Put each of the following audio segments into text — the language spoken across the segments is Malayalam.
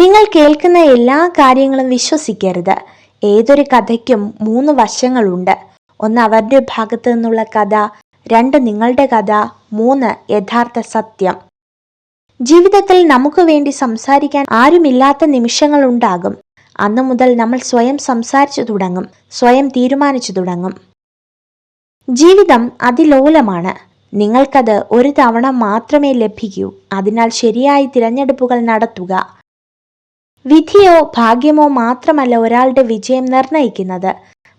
നിങ്ങൾ കേൾക്കുന്ന എല്ലാ കാര്യങ്ങളും വിശ്വസിക്കരുത്. ഏതൊരു കഥയ്ക്കും മൂന്ന് വശങ്ങളുണ്ട്. ഒന്ന് അവരുടെ ഭാഗത്തു നിന്നുള്ള കഥ രണ്ട് നിങ്ങളുടെ കഥ മൂന്ന് യഥാർത്ഥ സത്യം. ജീവിതത്തിൽ നമുക്ക് വേണ്ടി സംസാരിക്കാൻ ആരുമില്ലാത്ത നിമിഷങ്ങൾ ഉണ്ടാകും. അന്നു മുതൽ നമ്മൾ സ്വയം സംസാരിച്ചു തുടങ്ങും സ്വയം തീരുമാനിച്ചു തുടങ്ങും. ജീവിതം അതിലോലമാണ്. നിങ്ങൾക്കത് ഒരു തവണ മാത്രമേ ലഭിക്കൂ. അതിനാൽ ശരിയായ തിരഞ്ഞെടുപ്പുകൾ നടത്തുക. വിധിയോ ഭാഗ്യമോ മാത്രമല്ല ഒരാളുടെ വിജയം നിർണയിക്കുന്നത്.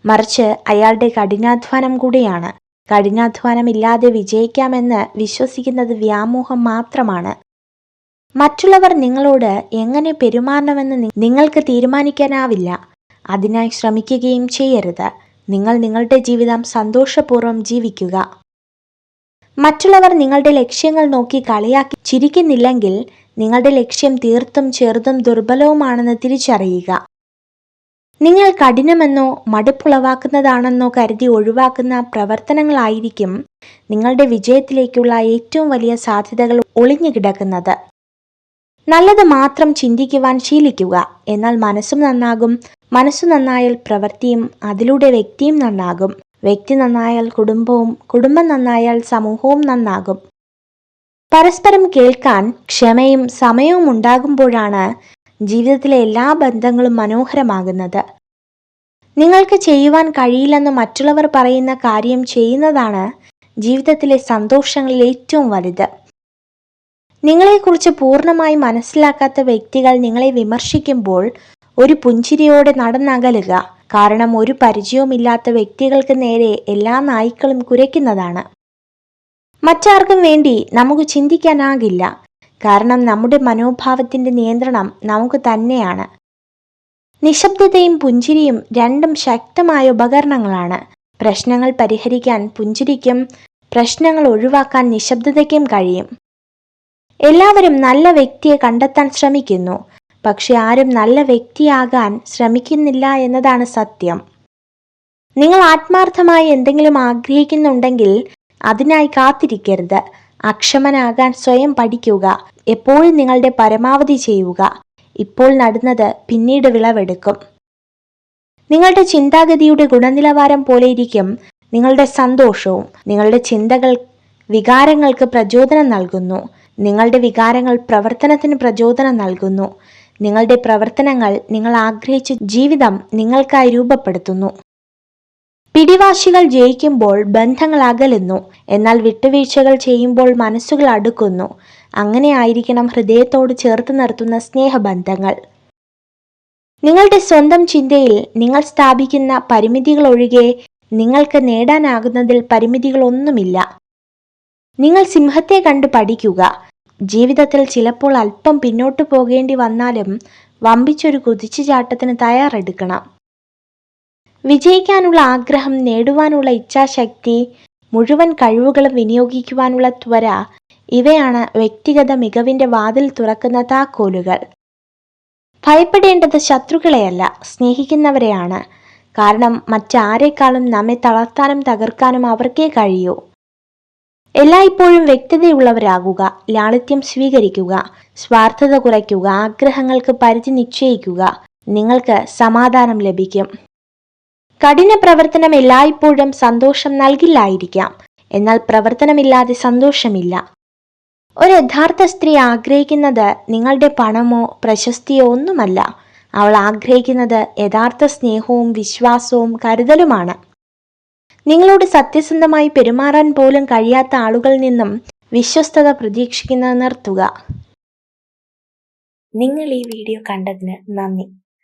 മറിച്ച് അയാളുടെ കഠിനാധ്വാനം കൂടിയാണ്. കഠിനാധ്വാനം കഠിനാധ്വാനമില്ലാതെ വിജയിക്കാമെന്ന് വിശ്വസിക്കുന്നത് വ്യാമോഹം മാത്രമാണ്. മറ്റുള്ളവർ നിങ്ങളോട് എങ്ങനെ പെരുമാറണമെന്ന് നിങ്ങൾക്ക് തീരുമാനിക്കാനാവില്ല. അതിനായി ശ്രമിക്കുകയും ചെയ്യരുത്. നിങ്ങൾ നിങ്ങളുടെ ജീവിതം സന്തോഷപൂർവം ജീവിക്കുക. മറ്റുള്ളവർ നിങ്ങളുടെ ലക്ഷ്യങ്ങൾ നോക്കി കളിയാക്കി ചിരിക്കുന്നില്ലെങ്കിൽ നിങ്ങളുടെ ലക്ഷ്യം തീർത്തും ചെറുതും ദുർബലവുമാണെന്ന് തിരിച്ചറിയുക. നിങ്ങൾ കഠിനമെന്നോ മടുപ്പുളവാക്കുന്നതാണെന്നോ കരുതി ഒഴിവാക്കുന്ന പ്രവർത്തനങ്ങളായിരിക്കും നിങ്ങളുടെ വിജയത്തിലേക്കുള്ള ഏറ്റവും വലിയ സാധ്യതകൾ ഒളിഞ്ഞു കിടക്കുന്നത് നല്ലത് മാത്രം ചിന്തിക്കുവാൻ ശീലിക്കുക. എന്നാൽ മനസ്സും നന്നാകും. മനസ്സു നന്നായാൽ പ്രവൃത്തിയും അതിലൂടെ വ്യക്തിയും നന്നാകും. വ്യക്തി നന്നായാൽ കുടുംബവും കുടുംബം നന്നായാൽ സമൂഹവും നന്നാകും. പരസ്പരം കേൾക്കാൻ ക്ഷമയും സമയവും ഉണ്ടാകുമ്പോഴാണ് ജീവിതത്തിലെ എല്ലാ ബന്ധങ്ങളും മനോഹരമാകുന്നത്. നിങ്ങൾക്ക് ചെയ്യുവാൻ കഴിയില്ലെന്ന് മറ്റുള്ളവർ പറയുന്ന കാര്യം ചെയ്യുന്നതാണ് ജീവിതത്തിലെ സന്തോഷങ്ങളിൽ ഏറ്റവും വലുത്. നിങ്ങളെക്കുറിച്ച് പൂർണമായി മനസ്സിലാക്കാത്ത വ്യക്തികൾ നിങ്ങളെ വിമർശിക്കുമ്പോൾ ഒരു പുഞ്ചിരിയോടെ നടന്നകലുക. കാരണം ഒരു പരിചയവുമില്ലാത്ത വ്യക്തികൾക്ക് നേരെ എല്ലാ നായ്ക്കളും കുരയ്ക്കുന്നതാണ്. മറ്റാർക്കും വേണ്ടി നമുക്ക് ചിന്തിക്കാനാകില്ല. കാരണം നമ്മുടെ മനോഭാവത്തിന്റെ നിയന്ത്രണം നമുക്ക് തന്നെയാണ്. നിശബ്ദതയും പുഞ്ചിരിയും രണ്ടും ശക്തമായ ഉപകരണങ്ങളാണ്. പ്രശ്നങ്ങൾ പരിഹരിക്കാൻ പുഞ്ചിരിക്കും പ്രശ്നങ്ങൾ ഒഴിവാക്കാൻ നിശബ്ദതയ്ക്കും കഴിയും. എല്ലാവരും നല്ല വ്യക്തിയെ കണ്ടെത്താൻ ശ്രമിക്കുന്നു. പക്ഷെ ആരും നല്ല വ്യക്തിയാകാൻ ശ്രമിക്കുന്നില്ല എന്നതാണ് സത്യം. നിങ്ങൾ ആത്മാർത്ഥമായി എന്തെങ്കിലും ആഗ്രഹിക്കുന്നുണ്ടെങ്കിൽ അതിനായി കാത്തിരിക്കരുത്. അക്ഷമനാകാൻ സ്വയം പഠിക്കുക. എപ്പോഴും നിങ്ങളുടെ പരമാവധി ചെയ്യുക. ഇപ്പോൾ നടുന്നത് പിന്നീട് വിളവെടുക്കും. നിങ്ങളുടെ ചിന്താഗതിയുടെ ഗുണനിലവാരം പോലെ ഇരിക്കും നിങ്ങളുടെ സന്തോഷവും. നിങ്ങളുടെ ചിന്തകൾ വികാരങ്ങൾക്ക് പ്രചോദനം നൽകുന്നു. നിങ്ങളുടെ വികാരങ്ങൾ പ്രവർത്തനത്തിന് പ്രചോദനം നൽകുന്നു. നിങ്ങളുടെ പ്രവർത്തനങ്ങൾ നിങ്ങൾ ആഗ്രഹിച്ച ജീവിതം നിങ്ങൾക്കായി രൂപപ്പെടുത്തുന്നു. പിടിവാശികൾ ജയിക്കുമ്പോൾ ബന്ധങ്ങൾ അകലുന്നു. എന്നാൽ വിട്ടുവീഴ്ചകൾ ചെയ്യുമ്പോൾ മനസ്സുകൾ അടുക്കുന്നു. അങ്ങനെ ആയിരിക്കണം ഹൃദയത്തോട് ചേർത്ത് നിർത്തുന്ന സ്നേഹബന്ധങ്ങൾ. നിങ്ങളുടെ സ്വന്തം ചിന്തയിൽ നിങ്ങൾ സ്ഥാപിക്കുന്ന പരിമിതികൾ ഒഴികെ നിങ്ങൾക്ക് നേടാനാകുന്നതിൽ പരിമിതികളൊന്നുമില്ല നിങ്ങൾ സിംഹത്തെ കണ്ട് പഠിക്കുക. ജീവിതത്തിൽ ചിലപ്പോൾ അല്പം പിന്നോട്ട് പോകേണ്ടി വന്നാലും വമ്പിച്ചൊരു കുതിച്ചുചാട്ടത്തിന് തയ്യാറെടുക്കണം. വിജയിക്കാനുള്ള ആഗ്രഹം നേടുവാനുള്ള ഇച്ഛാശക്തി മുഴുവൻ കഴിവുകളും വിനിയോഗിക്കുവാനുള്ള ത്വര ഇവയാണ് വ്യക്തിഗത മികവിന്റെ വാതിൽ തുറക്കുന്ന താക്കോലുകൾ. ഭയപ്പെടേണ്ടത് ശത്രുക്കളെയല്ല സ്നേഹിക്കുന്നവരെയാണ്. കാരണം മറ്റാരെക്കാളും നമ്മെ തളർത്താനും തകർക്കാനും അവർക്കേ കഴിയൂ. എല്ലായ്പ്പോഴും വ്യക്തതയുള്ളവരാകുക ലാളിത്യം സ്വീകരിക്കുക സ്വാർത്ഥത കുറയ്ക്കുക ആഗ്രഹങ്ങൾക്ക് പരിധി നിശ്ചയിക്കുക നിങ്ങൾക്ക് സമാധാനം ലഭിക്കും. കഠിന പ്രവർത്തനം എല്ലായ്പ്പോഴും സന്തോഷം നൽകില്ലായിരിക്കാം. എന്നാൽ പ്രവർത്തനമില്ലാതെ സന്തോഷമില്ല. ഒരു യഥാർത്ഥ സ്ത്രീ ആഗ്രഹിക്കുന്നത് നിങ്ങളുടെ പണമോ പ്രശസ്തിയോ ഒന്നുമല്ല. അവൾ ആഗ്രഹിക്കുന്നത് യഥാർത്ഥ സ്നേഹവും വിശ്വാസവും കരുതലുമാണ്. നിങ്ങളോട് സത്യസന്ധമായി പെരുമാറാൻ പോലും കഴിയാത്ത ആളുകളിൽ നിന്നും വിശ്വസ്തത പ്രതീക്ഷിക്കുന്നത് നിർത്തുക. നിങ്ങൾ ഈ വീഡിയോ കണ്ടതിന് നന്ദി.